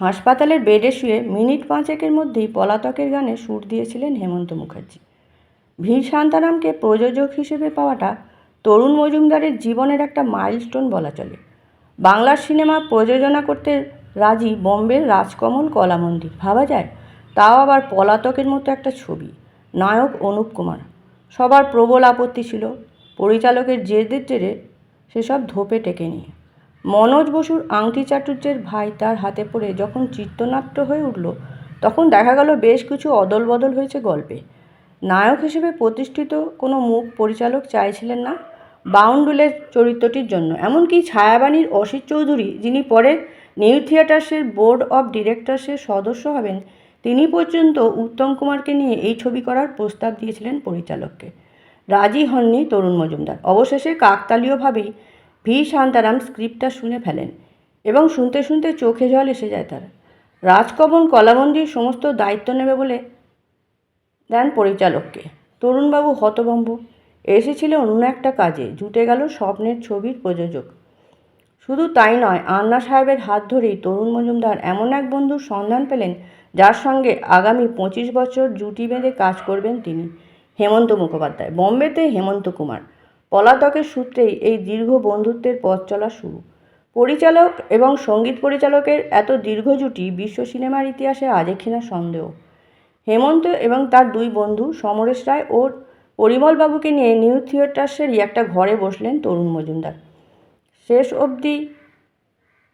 হাসপাতালের বেডে শুয়ে মিনিট পাঁচেকের মধ্যেই পলাতকের গানে সুর দিয়েছিলেন হেমন্ত মুখার্জি। ভীর শান্তারামকে প্রযোজক হিসেবে পাওয়াটা তরুণ মজুমদারের জীবনের একটা মাইলস্টোন বলা চলে। বাংলার সিনেমা প্রযোজনা করতে রাজি বম্বের রাজকমল কলামন্দির। ভাবা যায়, তাও আবার পলাতকের মতো একটা ছবি, নায়ক অনুপ কুমার। সবার প্রবল আপত্তি ছিল, পরিচালকের জেদের জেরে সেসব ধোপে টেকে নিয়ে। মনোজ বসুর আংটি চাটুর্যের ভাই তার হাতে পড়ে যখন চিত্রনাট্য হয়ে উঠল, তখন দেখা গেল বেশ কিছু অদল বদল হয়েছে গল্পে। নায়ক হিসেবে প্রতিষ্ঠিত কোনো মুখ পরিচালক চাইছিলেন না বাউন্ডুলের চরিত্রটির জন্য। এমনকি ছায়াবাণীর অসিত চৌধুরী, যিনি পরে নিউ থিয়েটার্সের বোর্ড অফ ডিরেক্টরসের সদস্য হবেন, তিনি পর্যন্ত উত্তম কুমারকে নিয়ে এই ছবি করার প্রস্তাব দিয়েছিলেন পরিচালককে। রাজি হননি তরুণ মজুমদার। অবশেষে কাকতালীয়ভাবেই ভি শান্তারাম স্ক্রিপ্টটা শুনে ফেলেন এবং শুনতে শুনতে চোখে জল এসে যায় তার। রাজকমল কলাবন্দির সমস্ত দায়িত্ব নেবে বলে দেন পরিচালককে। তরুণবাবু হতভম্ব। এসেছিল অন্য একটা কাজে, জুটে গেল স্বপ্নের ছবির প্রযোজক। শুধু তাই নয়, আন্না সাহেবের হাত ধরেই তরুণ মজুমদার এমন এক বন্ধুর সন্ধান পেলেন, যার সঙ্গে আগামী পঁচিশ বছর জুটি বেঁধে কাজ করবেন তিনি, হেমন্ত মুখোপাধ্যায়। বোম্বেতে হেমন্ত কুমার। পলাতকের সূত্রেই এই দীর্ঘ বন্ধুত্বের পথ চলা শুরু। পরিচালক এবং সংগীত পরিচালকের এত দীর্ঘ জুটি বিশ্ব সিনেমার ইতিহাসে আজে কিনা সন্দেহ। হেমন্ত এবং তার দুই বন্ধু সমরেশ রায় ও পরিমলবাবুকে নিয়ে নিউ থিয়েটার্সেরই একটা ঘরে বসলেন তরুণ মজুমদার। শেষ অবধি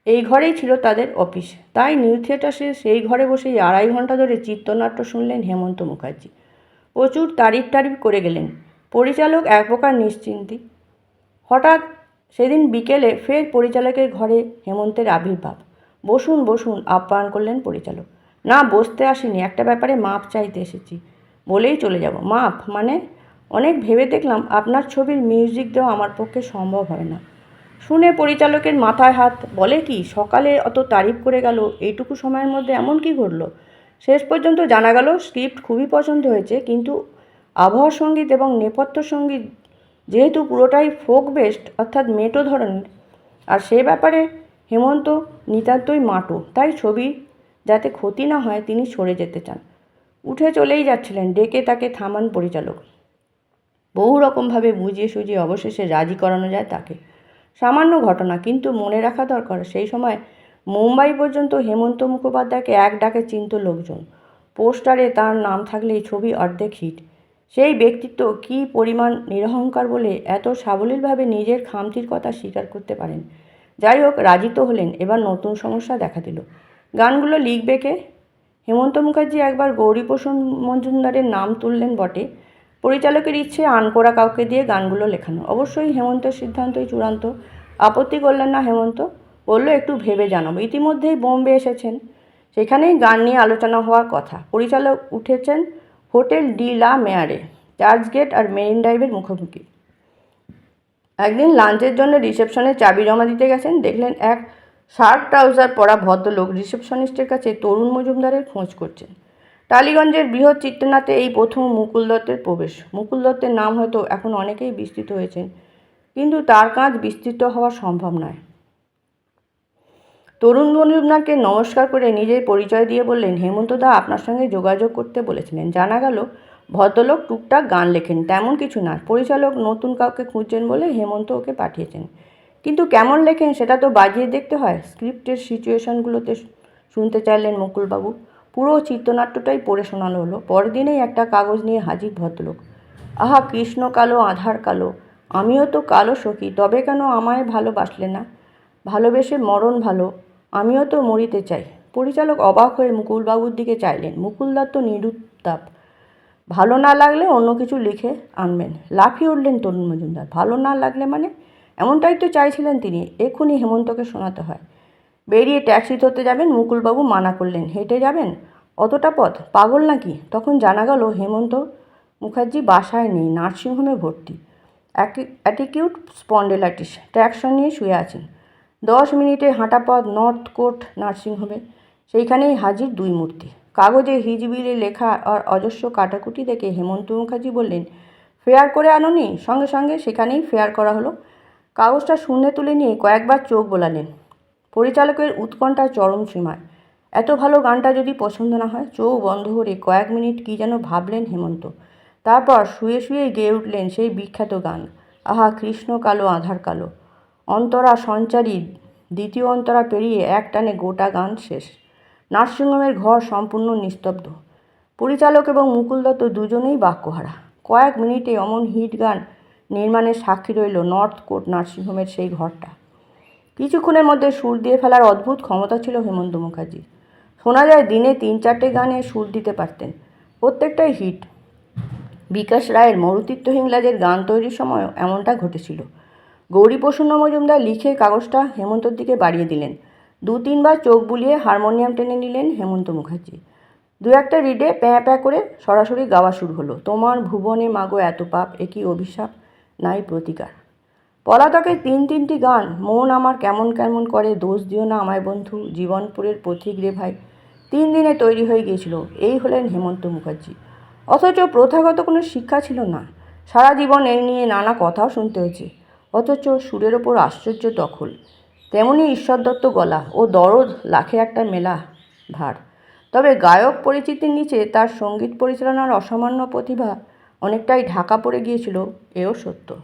এই ঘরেই ছিল তাদের অফিস। তাই নিউ থিয়েটার্সে সেই ঘরে বসেই আড়াই ঘণ্টা ধরে চিত্রনাট্য শুনলেন হেমন্ত মুখার্জি। প্রচুর তারিফ টারিফ করে গেলেন। পরিচালক এক প্রকার নিশ্চিন্তি। হঠাৎ সেদিন বিকেলে ফের পরিচালকের ঘরে হেমন্তের আবির্ভাব। বসুন বসুন, আপ্যায়ন করলেন পরিচালক। না, বসতে আসিনি, একটা ব্যাপারে মাপ চাইতে এসেছি। বলেই চলে যাব। মাপ মানে? অনেক ভেবে দেখলাম আপনার ছবির মিউজিক দেওয়া আমার পক্ষে সম্ভব হয় না। শুনে পরিচালকের মাথায় হাত, বলে কি, সকালে অত তারিফ করে গেল, এইটুকু সময়ের মধ্যে এমন কি ঘটলো? শেষ পর্যন্ত জানা গেল, স্ক্রিপ্ট খুবই পছন্দ হয়েছে, কিন্তু আবহাওয়া সংগীত এবং নেপথ্য সংগীত যেহেতু পুরোটাই ফোক বেস্ট অর্থাৎ মেটো ধরনের, আর সে ব্যাপারে হেমন্ত নিতান্তই মাটো। তাই ছবি যাতে ক্ষতি না হয়, তিনি সরে যেতে চান। উঠে চলেই যাচ্ছিলেন ডেকে তাকে থামান পরিচালক। বহু রকমভাবে বুঝিয়ে সুঝিয়ে অবশেষে রাজি করানো যায় তাকে। সামান্য ঘটনা, কিন্তু মনে রাখা দরকার, সেই সময় মুম্বাই পর্যন্ত হেমন্ত মুখোপাধ্যায়কে এক ডাকে চিনত লোকজন। পোস্টারে তার নাম থাকলেই ছবি অর্ধেক হিট সেই ব্যক্তিত্ব কী পরিমাণ নিরহংকার বলে এত সাবলীলভাবে নিজের খামতির কথা স্বীকার করতে পারেন? যাই হোক, রাজি তো হলেন, এবার নতুন সমস্যা দেখা দিল। গানগুলো লিখবে কে? হেমন্ত মুখার্জি একবার গৌরীপ্রসূন মজুমদারের নাম তুললেন বটে। পরিচালকের ইচ্ছে আনকোরা কাউকে দিয়ে গানগুলো লেখানো। অবশ্যই হেমন্তের সিদ্ধান্তই চূড়ান্ত। আপত্তি করলেন না হেমন্ত। বলল, একটু ভেবে জানাব। ইতিমধ্যেই বোম্বে এসেছেন। সেখানেই গান নিয়ে আলোচনা হওয়ার কথা। পরিচালক উঠেছেন হোটেল ডি লা মেয়ারে চার্চগেট আর মেরিন ড্রাইভের মুখোমুখি। একদিন লাঞ্চের জন্য রিসেপশনে চাবি জমা দিতে গেছেন, দেখলেন এক শার্ট ট্রাউজার পরা ভদ্রলোক রিসেপশনিস্টের কাছে তরুণ মজুমদারের খোঁজ করছেন। টালিগঞ্জের বৃহৎ চিত্রনাথে এই প্রথম মুকুল দত্তের প্রবেশ। মুকুল দত্তের নাম হয়তো এখন অনেকেই বিস্তৃত হয়েছেন, কিন্তু তার কাজ বিস্তৃত হওয়া সম্ভব নয়। তরুণ মজুমদারকে নমস্কার করে নিজের পরিচয় দিয়ে বললেন, হেমন্ত দা আপনার সঙ্গে যোগাযোগ করতে বলেছিলেন। জানা গেল, ভদ্রলোক টুকটাক গান লেখেন। তেমন কিছু না। পরিচালক নতুন কাউকে খুঁজছেন বলে হেমন্ত ওকে পাঠিয়েছেন। কিন্তু কেমন লেখেন সেটা তো বাজিয়ে দেখতে হয়। স্ক্রিপ্টের সিচুয়েশনগুলোতে শুনতে চাইলেন মুকুলবাবু। পুরো চিত্রনাট্যটাই পড়ে শোনানো হলো। পরের দিনেই একটা কাগজ নিয়ে হাজির ভদ্রলোক। আহা, কৃষ্ণ কালো, আধার কালো। আমিও তো কালো সখী। তবে কেন আমায় ভালোবাসলে না? ভালোবেসে মরণ ভালো। আমিও তো মরিতে চাই। পরিচালক অবাক হয়ে মুকুলবাবুর দিকে চাইলেন। মুকুলদার তো নিরুত্তাপ। ভালো না লাগলে অন্য কিছু লিখে আনবেন। লাফিয়ে উঠলেন তরুণ মজুমদার। ভালো না লাগলে মানে? এমনটাই তো চাইছিলেন তিনি। এক্ষুনি হেমন্তকে শোনাতে হয়। বেরিয়ে ট্যাক্সি ধরতে যাবেন, মুকুলবাবু মানা করলেন। হেঁটে যাবেন? অতটা পথ? পাগল নাকি? তখন জানা গেল হেমন্ত মুখার্জি বাসায় নেই, নার্সিংহোমে ভর্তি। অ্যাটিকিউট স্পন্ডেলাইটিস, ট্র্যাকশন নিয়ে শুয়ে আছেন। দশ মিনিটে হাঁটা পথ নর্থ কোর্ট নার্সিংহোমে। সেইখানেই হাজির দুই মূর্তি। কাগজে হিজবিলে লেখা আর অজস্র কাটাকুটি দেখে হেমন্ত মুখার্জি বললেন, ফেয়ার করে আনোনি? সঙ্গে সঙ্গে সেখানেই ফেয়ার করা হলো। কাগজটা শূন্যে তুলে নিয়ে কয়েকবার চোখ বোলালেন। পরিচালকের উৎকণ্ঠার চরম সীমায়। এত ভালো গানটা যদি পছন্দ না হয়, চোখ বন্ধ করে কয়েক মিনিট কী যেন ভাবলেন হেমন্ত। তারপর শুয়ে শুয়ে গেয়ে উঠলেন সেই বিখ্যাত গান, আহা কৃষ্ণ কালো, আধার কালো। অন্তরা সঞ্চারী, দ্বিতীয় অন্তরা পেরিয়ে এক টানে গোটা গান শেষ। নার্সিংহোমের ঘর সম্পূর্ণ নিস্তব্ধ। পরিচালক এবং মুকুল দত্ত দুজনেই বাক্যহারা। কয়েক মিনিটে অমন হিট গান নির্মাণের সাক্ষী রইল নর্থ কোর্ট নার্সিংহোমের সেই ঘরটা। কিছুক্ষণের মধ্যে সুর দিয়ে ফেলার অদ্ভুত ক্ষমতা ছিল হেমন্ত মুখার্জি শোনা যায় দিনে তিন চারটে গানে সুর দিতে পারতেন। প্রত্যেকটাই হিট। বিকাশ রায়ের মরুতিত্ব হিংলাজের গান তৈরির সময় এমনটা ঘটেছিল। গৌরী প্রসন্ন মজুমদার লিখে কাগজটা হেমন্তর দিকে বাড়িয়ে দিলেন। দু তিনবার চোখ বুলিয়ে হারমোনিয়াম টেনে নিলেন হেমন্ত মুখার্জি। দু একটা রিডে প্যাঁ প্যাঁ করে সরাসরি গাওয়া শুরু হলো। তোমার ভুবনে মাগো এত পাপ একই অভিশাপ? নাই প্রতিকার। পলাতকের তিন তিনটি গান, মন আমার কেমন কেমন করে, দোষ দিও না আমায় বন্ধু, জীবনপুরের পথিক রে ভাই। তিন দিনে তৈরি হয়ে গিয়েছিল, এই হলেন হেমন্ত মুখার্জি। অথচ প্রথাগত কোনো শিক্ষা ছিল না। সারা জীবন এই নিয়ে নানা কথাও শুনতে হয়েছে। অথচ সুরের ওপর আশ্চর্য দখল। তেমনি ঈশ্বর দত্ত গলা ও দরদ লাখে একটা মেলা ভার। তবে গায়ক পরিচিতির নিচে তার সংগীত পরিচালনার অসামান্য প্রতিভা অনেকটাই ঢাকা পড়ে গিয়েছিল, এও সত্য।